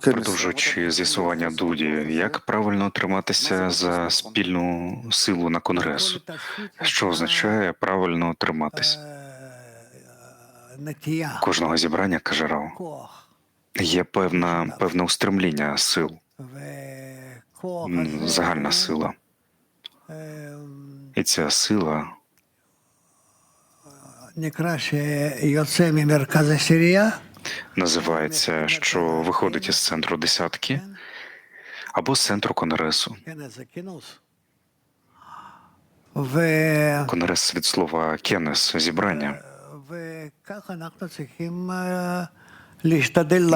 Продовжуючи з'ясування дуді, як правильно триматися за спільну силу на конгресу, що означає правильно триматися? Кожного зібрання каже Рау, є певна певне устремління сил, загальна сила, і ця сила найкраще Йоцемі Мерказа Сірія називається, що виходить із центру десятки або з центру конгресу. Конгрес від слова кенес зібрання.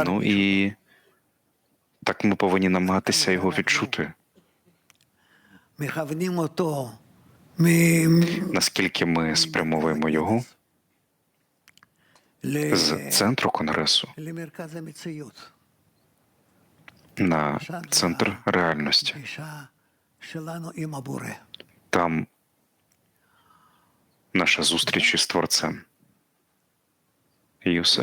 Ну і так ми повинні намагатися його відчути. Наскільки ми спрямовуємо його з центру конгресу на центр реальності. Там наша зустріч із творцем. Юсе.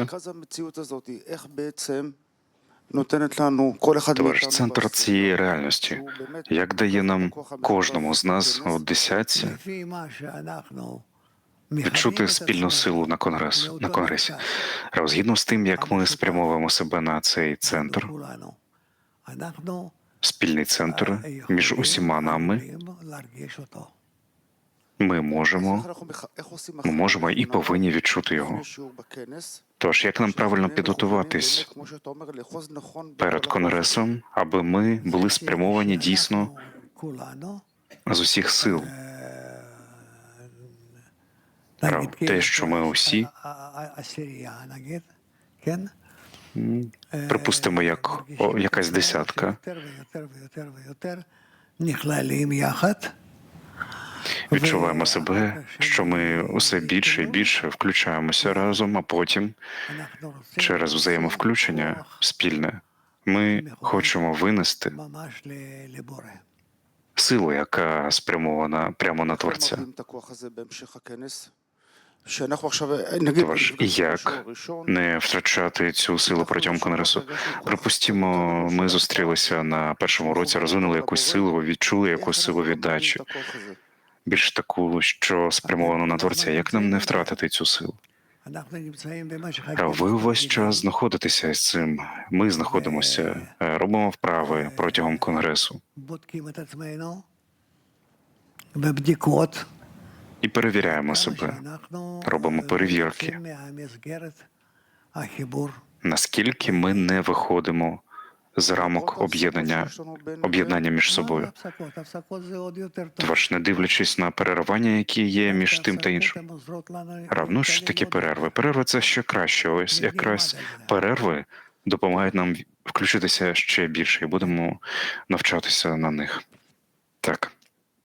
все. Центр цієї реальності, як дає нам кожному з нас у десятці відчути спільну силу на конгрес на конгресі. Розгідно з тим, як ми спрямовуємо себе на цей центр, спільний центр між усіма нами. Ми можемо ми можемо і повинні відчути його. Тож, як нам правильно підготуватись перед конгресом, аби ми були спрямовані дійсно з усіх сил про те, що ми усі припустимо, як о, якась десятка. Відчуваємо себе, що ми усе більше і більше включаємося разом, а потім через взаємовключення спільне ми хочемо винести силу, яка спрямована прямо на творця як не втрачати цю силу протягом конгресу? Припустімо, ми зустрілися на першому році, розвинули якусь силу, відчули якусь силу віддачі. Більш таку, що спрямовано на творця, як нам не втратити цю силу? А ви увесь час знаходитеся з цим. Ми знаходимося, е, робимо вправи протягом конгресу і перевіряємо себе, робимо перевірки. Наскільки ми не виходимо з рамок об'єднання об'єднання між собою? Тож, не дивлячись на перервання, які є між тим та іншим, равно що такі перерви. Перерви це ще краще. Ось якраз перерви допомагають нам включитися ще більше і будемо навчатися на них. Так.